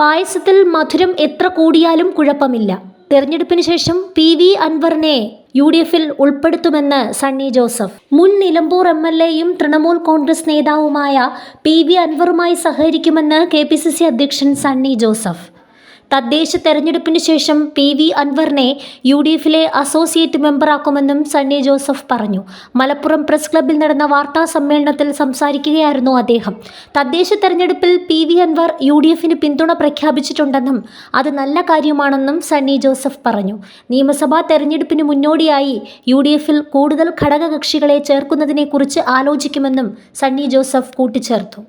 പായസത്തിൽ മധുരം എത്ര കൂടിയാലും കുഴപ്പമില്ല. തെരഞ്ഞെടുപ്പിന് ശേഷം പി വി അൻവറിനെ യു ഡി എഫിൽ ഉൾപ്പെടുത്തുമെന്ന് സണ്ണി ജോസഫ്. മുൻ നിലമ്പൂർ എം എൽ എയും തൃണമൂൽ കോൺഗ്രസ് നേതാവുമായ പി വി അൻവറുമായി സഹകരിക്കുമെന്ന് കെ പി സി സി അധ്യക്ഷൻ സണ്ണി ജോസഫ്. തദ്ദേശ തെരഞ്ഞെടുപ്പിന് ശേഷം പി വി അൻവറിനെ യു ഡി എഫിലെ അസോസിയേറ്റ് മെമ്പറാക്കുമെന്നും സണ്ണി ജോസഫ് പറഞ്ഞു. മലപ്പുറം പ്രസ് ക്ലബ്ബിൽ നടന്ന വാർത്താ സമ്മേളനത്തിൽ സംസാരിക്കുകയായിരുന്നു അദ്ദേഹം. തദ്ദേശ തെരഞ്ഞെടുപ്പിൽ P V Anvar U D എഫിന് പിന്തുണ പ്രഖ്യാപിച്ചിട്ടുണ്ടെന്നും അത് നല്ല കാര്യമാണെന്നും സണ്ണി ജോസഫ് പറഞ്ഞു. നിയമസഭാ തെരഞ്ഞെടുപ്പിന് മുന്നോടിയായി യു ഡി എഫിൽ കൂടുതൽ ഘടകകക്ഷികളെ ചേർക്കുന്നതിനെക്കുറിച്ച് ആലോചിക്കുമെന്നും സണ്ണി ജോസഫ് കൂട്ടിച്ചേർത്തു.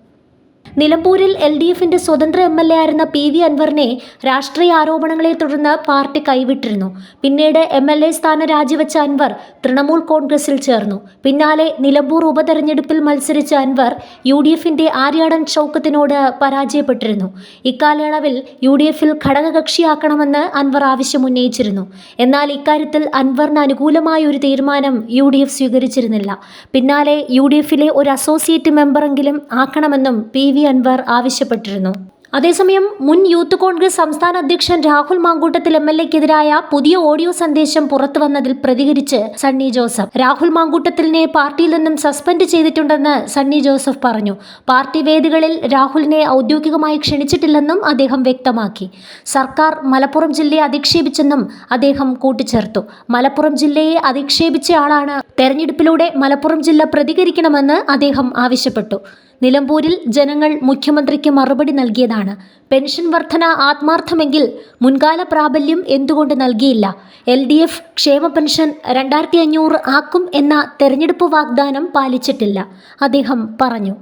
നിലമ്പൂരിൽ എൽ ഡി എഫിന്റെ സ്വതന്ത്ര എം എൽ എ ആയിരുന്ന പി വി അൻവറിനെ രാഷ്ട്രീയ ആരോപണങ്ങളെ തുടർന്ന് പാർട്ടി കൈവിട്ടിരുന്നു. പിന്നീട് എം എൽ എ സ്ഥാനം രാജിവെച്ച അൻവർ തൃണമൂൽ കോൺഗ്രസിൽ ചേർന്നു. പിന്നാലെ നിലമ്പൂർ ഉപതെരഞ്ഞെടുപ്പിൽ മത്സരിച്ച അൻവർ യു ഡി എഫിന്റെ ആര്യാടൻ ഷൗക്കത്തിനോട് പരാജയപ്പെട്ടിരുന്നു. ഇക്കാലയളവിൽ യു ഡി എഫിൽ ഘടകകക്ഷിയാക്കണമെന്ന് അൻവർ ആവശ്യമുന്നയിച്ചിരുന്നു. എന്നാൽ ഇക്കാര്യത്തിൽ അൻവറിന് അനുകൂലമായ ഒരു തീരുമാനം യു ഡി എഫ് സ്വീകരിച്ചിരുന്നില്ല. പിന്നാലെ യു ഡി എഫിലെ ഒരു അസോസിയേറ്റ് മെമ്പറെങ്കിലും ആക്കണമെന്നും പി വി അൻവർ ആവശ്യപ്പെട്ടിരുന്നു. അതേസമയം മുൻ യൂത്ത് കോൺഗ്രസ് സംസ്ഥാന അധ്യക്ഷൻ രാഹുൽ മാങ്കൂട്ടത്തിൽ എം എൽ എക്കെതിരായ പുതിയ ഓഡിയോ സന്ദേശം പുറത്തുവന്നതിൽ പ്രതികരിച്ച് സണ്ണി ജോസഫ്. രാഹുൽ മാങ്കൂട്ടത്തിലിനെ പാർട്ടിയിൽ നിന്നും സസ്പെൻഡ് ചെയ്തിട്ടുണ്ടെന്ന് സണ്ണി ജോസഫ് പറഞ്ഞു. പാർട്ടി വേദികളിൽ രാഹുലിനെ ഔദ്യോഗികമായി ക്ഷണിച്ചിട്ടില്ലെന്നും അദ്ദേഹം വ്യക്തമാക്കി. സർക്കാർ മലപ്പുറം ജില്ലയെ അധിക്ഷേപിച്ചെന്നും അദ്ദേഹം കൂട്ടിച്ചേർത്തു. മലപ്പുറം ജില്ലയെ അധിക്ഷേപിച്ചയാളാണ് തെരഞ്ഞെടുപ്പിലൂടെ മലപ്പുറം ജില്ല പ്രതികരിക്കണമെന്ന് അദ്ദേഹം ആവശ്യപ്പെട്ടു. നിലമ്പൂരിൽ ജനങ്ങൾ മുഖ്യമന്ത്രിക്ക് മറുപടി നൽകിയതാണ്. പെൻഷൻ വർധന ആത്മാർത്ഥമെങ്കിൽ മുൻകാല പ്രാബല്യം എന്തുകൊണ്ട് നൽകിയില്ല? എൽ ഡി എഫ് ക്ഷേമ പെൻഷൻ രണ്ടായിരത്തി അഞ്ഞൂറ് ആക്കും എന്ന തെരഞ്ഞെടുപ്പ് വാഗ്ദാനം പാലിച്ചിട്ടില്ല അദ്ദേഹം പറഞ്ഞു.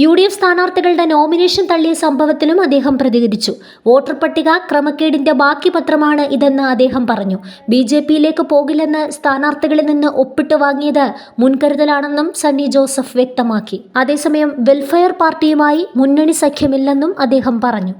യു ഡി എഫ് സ്ഥാനാർത്ഥികളുടെ നോമിനേഷൻ തള്ളിയ സംഭവത്തിലും അദ്ദേഹം പ്രതികരിച്ചു. വോട്ടർ പട്ടിക ക്രമക്കേടിന്റെ ബാക്കി പത്രമാണ് ഇതെന്ന് അദ്ദേഹം പറഞ്ഞു. ബി ജെ പിയിലേക്ക് പോകില്ലെന്ന് സ്ഥാനാർത്ഥികളിൽ നിന്ന് ഒപ്പിട്ട് വാങ്ങിയത് മുൻകരുതലാണെന്നും സണ്ണി ജോസഫ് വ്യക്തമാക്കി. അതേസമയം വെൽഫെയർ പാർട്ടിയുമായി മുന്നണി സഖ്യമില്ലെന്നും അദ്ദേഹം പറഞ്ഞു.